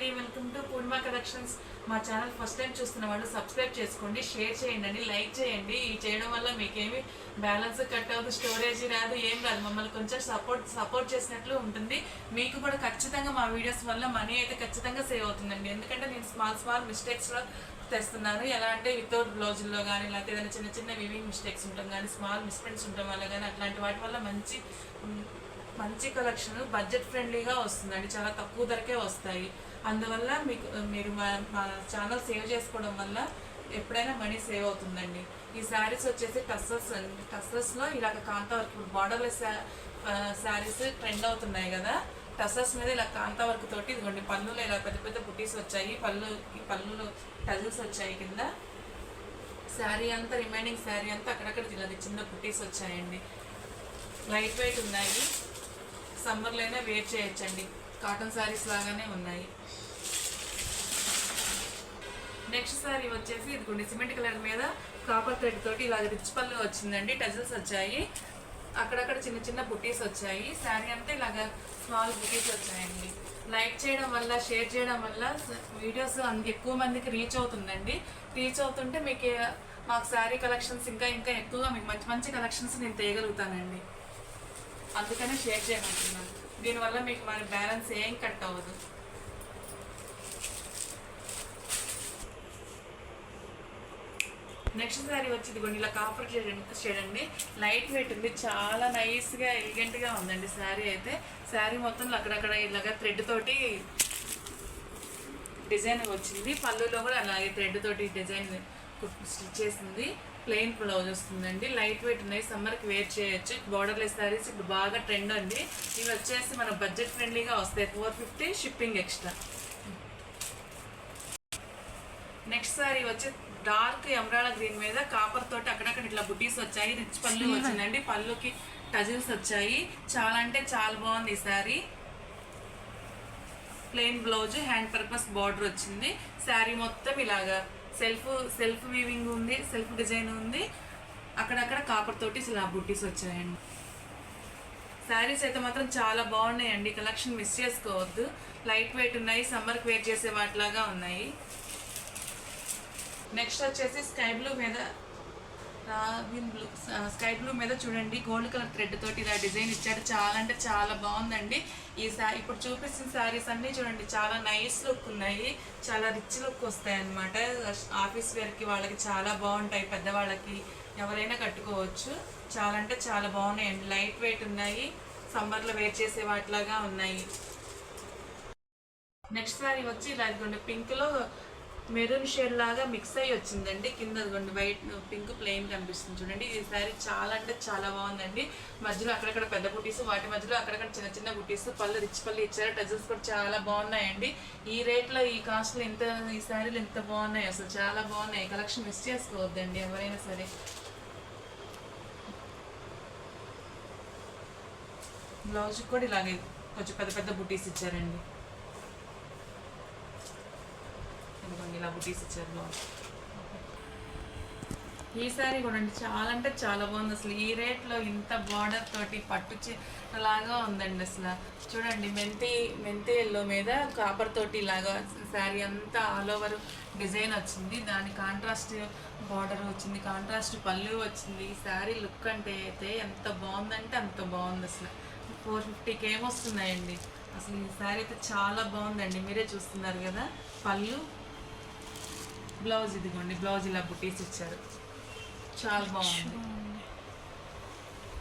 అండి welcome to Purnima collections. మా channel first time చూస్తున్న వాళ్ళు సబ్స్క్రైబ్ చేసుకోండి షేర్ చేయండి లైక్ చేయండి. ఈ చేయడం వల్ల మీకేమి బ్యాలెన్స్ కట్ అవ్వదు స్టోరేజ్ రాదు ఏం రాదు. మమ్మల్ని కొంచెం సపోర్ట్ సపోర్ట్ చేసినట్లు ఉంటుంది. మీకు కూడా ఖచ్చితంగా మా వీడియోస్ వల్ల మనీ అయితే ఖచ్చితంగా సేవ్ అవుతుందండి. ఎందుకంటే నేను స్మాల్ స్మాల్ మిస్టేక్స్లో తెస్తున్నాను. ఎలా అంటే వితౌట్ బ్లౌజుల్లో కానీ లేకపోతే ఏదైనా చిన్న చిన్న వివింగ్ మిస్టేక్స్ ఉంటాం కానీ స్మాల్ మిస్ప్రింట్స్ ఉండటం వల్ల కానీ అట్లాంటి వాటి వల్ల మంచి మంచి కలెక్షన్ బడ్జెట్ ఫ్రెండ్లీగా వస్తుందండి. చాలా తక్కువ ధరకే వస్తాయి. అందువల్ల మీకు మీరు మా మా ఛానల్ సేవ్ చేసుకోవడం వల్ల ఎప్పుడైనా మనీ సేవ్ అవుతుందండి. ఈ శారీస్ వచ్చేసి టస్సెస్ అండి టస్సెస్లో ఇలాగ కాంతా వర్క్ ఇప్పుడు బార్డర్లెస్ శారీస్ ట్రెండ్ అవుతున్నాయి కదా. టసర్స్ మీద ఇలా కాంతా వర్క్ తోటి ఇదిగోండి పళ్ళులో ఇలా పెద్ద పెద్ద బుటీస్ వచ్చాయి పళ్ళు ఈ పళ్ళులో టజిల్స్ వచ్చాయి కింద. శారీ అంతా రిమైనింగ్ శారీ అంతా అక్కడక్కడ ఇలా చిన్న బుటీస్ వచ్చాయండి. లైట్ వెయిట్ ఉన్నాయి సమ్మర్లో అయినా వేర్ చేయొచ్చండి. కాటన్ శారీస్ లాగానే ఉన్నాయి. నెక్స్ట్ శారీ వచ్చేసి ఇదిగోండి సిమెంట్ కలర్ మీద కాపర్ థ్రెడ్ తోటి ఇలా రిచ్ పళ్ళు వచ్చిందండి టజిల్స్ వచ్చాయి. అక్కడక్కడ చిన్న చిన్న బుటీస్ వచ్చాయి. శారీ అంతా ఇలాగ స్మాల్ బుటీస్ వచ్చాయండి. లైక్ చేయడం వల్ల షేర్ చేయడం వల్ల వీడియోస్ అంత ఎక్కువ మందికి రీచ్ అవుతుందండి. రీచ్ అవుతుంటే మీకు మాకు శారీ కలెక్షన్స్ ఇంకా ఇంకా ఎక్కువగా మీకు మంచి మంచి కలెక్షన్స్ నేను తీయగలుగుతానండి. అందుకనే షేర్ చేయమంటున్నాను. దీనివల్ల మీకు మన బ్యాలెన్స్ ఏం కట్ అవ్వదు. నెక్స్ట్ శారీ వచ్చి ఇదిగోండి ఇలా కాపర్ షేడ్ అండి లైట్ వెయిట్ ఉంది చాలా నైస్గా ఎలిగెంట్గా ఉందండి శారీ అయితే. శారీ మొత్తం అక్కడక్కడ ఇలాగా థ్రెడ్ తోటి డిజైన్ వచ్చింది. పళ్ళులో కూడా అలాగే థ్రెడ్ తోటి డిజైన్ స్టిచ్ చేసింది. ప్లెయిన్ బ్లౌజ్ వస్తుందండి. లైట్ వెయిట్ ఉన్నాయి. సమ్మర్కి వేర్ చేయొచ్చు. బార్డర్లెస్ శారీస్ ఇప్పుడు బాగా ట్రెండ్ అండి ఇవి వచ్చేసి మన బడ్జెట్ ఫ్రెండ్లీగా వస్తాయి. Four fifty shipping extra. Next sari వచ్చి డార్క్ ఎమరాల్డ్ గ్రీన్ మీద కాపర్ తోటి అక్కడక్కడ ఇట్లా బుటీస్ వచ్చాయి. రిచ్ పళ్ళు వచ్చిందండి. పళ్ళుకి టజిల్స్ వచ్చాయి. చాలా అంటే చాలా బాగుంది ఈ sari plain blouse hand purpose border వచ్చింది. శారీ మొత్తం ఇలాగా సెల్ఫ్ సెల్ఫ్ వీవింగ్ ఉంది సెల్ఫ్ డిజైన్ ఉంది. అక్కడక్కడ కాపర్ తోటి ఇలా బుట్టీస్ వచ్చాయండి. శారీస్ అయితే మాత్రం చాలా బాగున్నాయండి. కలెక్షన్ మిస్ చేసుకోవద్దు. లైట్ వెయిట్ ఉన్నాయి సమ్మర్కి వేర్ చేసే వాటిలాగా ఉన్నాయి. నెక్స్ట్ వచ్చేసి స్కై బ్లూ మీద రావిన్ బ్లూ స్కై బ్లూ మీద చూడండి. గోల్డ్ కలర్ థ్రెడ్ తోటి ఇలా డిజైన్ ఇచ్చాడు చాలా అంటే చాలా బాగుందండి. ఈ సా ఇప్పుడు చూపిస్తున్న శారీస్ అన్నీ చూడండి. చాలా నైస్ లుక్ ఉన్నాయి. చాలా రిచ్ లుక్ వస్తాయి అనమాట ఆఫీస్ వేర్కి వాళ్ళకి చాలా బాగుంటాయి. పెద్దవాళ్ళకి ఎవరైనా కట్టుకోవచ్చు. చాలా అంటే చాలా బాగున్నాయండి. లైట్ వెయిట్ ఉన్నాయి. సమ్మర్లో వేర్ చేసే వాటిలాగా ఉన్నాయి. నెక్స్ట్ సారీ వచ్చి ఇలా ఇదిగోండి. పింక్లో మెరూన్ షేడ్ లాగా మిక్స్ అయ్యి వచ్చిందండి. కింద అదిగోండి వైట్ పింక్ ప్లెయిన్ కనిపిస్తుంది చూడండి. ఈ సారీ చాలా అంటే చాలా బాగుందండి. మధ్యలో అక్కడక్కడ పెద్ద బుటీస్ వాటి మధ్యలో అక్కడక్కడ చిన్న చిన్న బుటీస్ పళ్ళు రిచ్ పళ్ళు ఇచ్చారు. టజల్స్ కూడా చాలా బాగున్నాయండి. ఈ రేట్లో ఈ కాస్ట్లో ఇంత ఈ శారీలు ఎంత బాగున్నాయి. అసలు చాలా బాగున్నాయి. కలెక్షన్ మిస్ చేసుకోవద్దండి ఎవరైనా సరే. బ్లౌజ్ కూడా ఇలాగే కొంచెం పెద్ద పెద్ద బుటీస్ ఇచ్చారండి. ఇదిగోండి ఇలా బుటీస్ ఇచ్చారు. బ్లౌజ్ ఈ సారీ కూడా అండి చాలా అంటే చాలా బాగుంది. అసలు ఈ రేట్లో ఇంత బార్డర్ తోటి పట్టు లాగా ఉందండి అసలు. చూడండి మెంతి మెంతి ఎల్లో మీద కాపర్ తోటి ఇలాగా శారీ అంతా ఆల్ ఓవర్ డిజైన్ వచ్చింది. దాని కాంట్రాస్ట్ బార్డర్ వచ్చింది కాంట్రాస్ట్ పళ్ళు వచ్చింది. ఈ శారీ లుక్ అంటే అయితే ఎంత బాగుందంటే అంత బాగుంది అసలు. ఫోర్ ఫిఫ్టీకి ఏమొస్తున్నాయండి అసలు ఈ శారీ అయితే చాలా బాగుందండి. మీరే చూస్తున్నారు కదా పళ్ళు. బ్లౌజ్ ఇదిగోండి బ్లౌజ్ ఇలా బుటీస్ ఇచ్చారు. చాలా బాగుంది.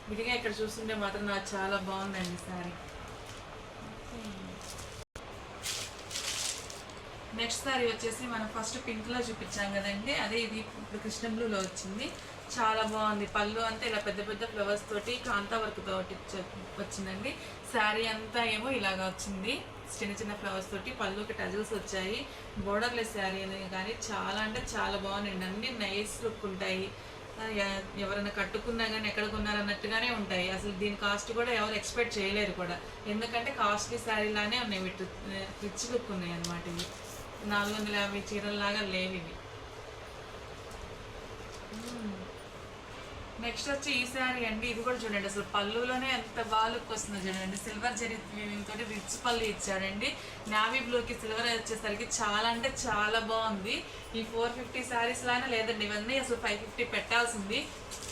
విడిగా ఇక్కడ చూస్తుంటే మాత్రం నాకు చాలా బాగుందండి సారీ నెక్స్ట్ సారీ వచ్చేసి మనం ఫస్ట్ పింక్లో చూపించాం కదండి అదే ఇది ఇప్పుడు కృష్ణ బ్లూలో వచ్చింది. చాలా బాగుంది. పళ్ళు అంతా ఇలా పెద్ద పెద్ద ఫ్లవర్స్ తోటి కాంతా వర్క్ తోటి వచ్చిందండి. శారీ అంతా ఏమో ఇలాగా వచ్చింది. చిన్న చిన్న ఫ్లవర్స్ తోటి పళ్ళుకి టజిల్స్ వచ్చాయి. బోర్డర్లెస్ శారీ అనేది కానీ చాలా అంటే చాలా బాగున్నాయండి. అన్ని నైస్ లుక్ ఉంటాయి. ఎ- ఎవరైనా కట్టుకున్నా కానీ ఎక్కడ కొన్నారన్నట్టుగానే ఉంటాయి. అసలు దీని కాస్ట్ కూడా ఎవరు ఎక్స్పెక్ట్ చేయలేరు కూడా. ఎందుకంటే కాస్ట్లీ శారీ లానే ఉన్నాయి. రిచ్ లుక్ ఉన్నాయి అన్నమాట ఇవి. నాలుగు వందల యాభై చీరల్లాగా లేవు ఇవి. నెక్స్ట్ వచ్చి ఈ శారీ అండి ఇది కూడా చూడండి. అసలు పళ్ళులోనే ఎంత బాగా లుక్ వస్తుందో చూడండి. సిల్వర్ జరీ వీవింగ్ తోటి రిచ్ పళ్ళు ఇచ్చాడండి నావీ బ్లూకి సిల్వర్ వచ్చేసరికి చాలా అంటే చాలా బాగుంది. ఈ ఫోర్ ఫిఫ్టీ శారీస్ లానే లేదండి ఇవన్నీ అసలు ఫైవ్ ఫిఫ్టీ పెట్టాల్సింది.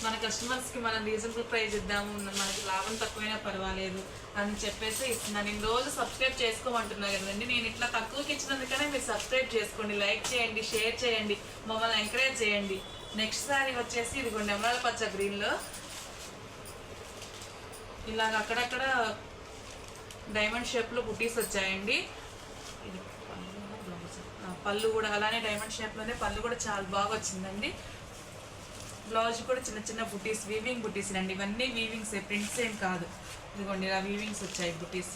మన కస్టమర్స్కి మనం రీజనబుల్ ప్రైస్ ఇద్దాము మనకి లాభం తక్కువైనా పర్వాలేదు అని చెప్పేసి ఇస్తున్నాను. నేను రోజు సబ్స్క్రైబ్ చేసుకోమంటున్నా కదండి. నేను ఇట్లా తక్కువకి ఇచ్చినందుకనే మీరు సబ్స్క్రైబ్ చేసుకోండి లైక్ చేయండి షేర్ చేయండి మమ్మల్ని ఎంకరేజ్ చేయండి. నెక్స్ట్ సారీ వచ్చేసి ఇదిగోండి ఎమరాల పచ్చ గ్రీన్లో. ఇలాగ అక్కడక్కడ డైమండ్ షేప్లో బుటీస్ వచ్చాయండి. ఇది పళ్ళు పళ్ళు కూడా అలానే డైమండ్ షేప్లోనే పళ్ళు కూడా చాలా బాగా వచ్చిందండి. బ్లౌజ్ కూడా చిన్న చిన్న బుటీస్ వీవింగ్ బుటీస్ అండి ఇవన్నీ వీవింగ్స్ ప్రింట్స్ ఏం కాదు. ఇదిగోండి ఇలా వీవింగ్స్ వచ్చాయి బుటీస్.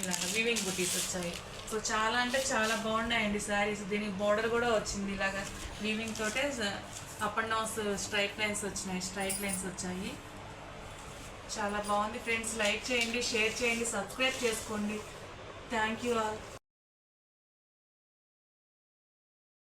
ఇలా వీవింగ్ బుటీస్ వచ్చాయి. సో చాలా అంటే చాలా బాగున్నాయండి శారీస్ దీనికి బార్డర్ కూడా వచ్చింది ఇలాగా వీవింగ్ తోటే up and downs straight lines వచ్చినాయి. స్ట్రైట్ లైన్స్ వచ్చాయి. చాలా బాగుంది. ఫ్రెండ్స్ లైక్ చేయండి షేర్ చేయండి సబ్స్క్రైబ్ చేసుకోండి. Thank you all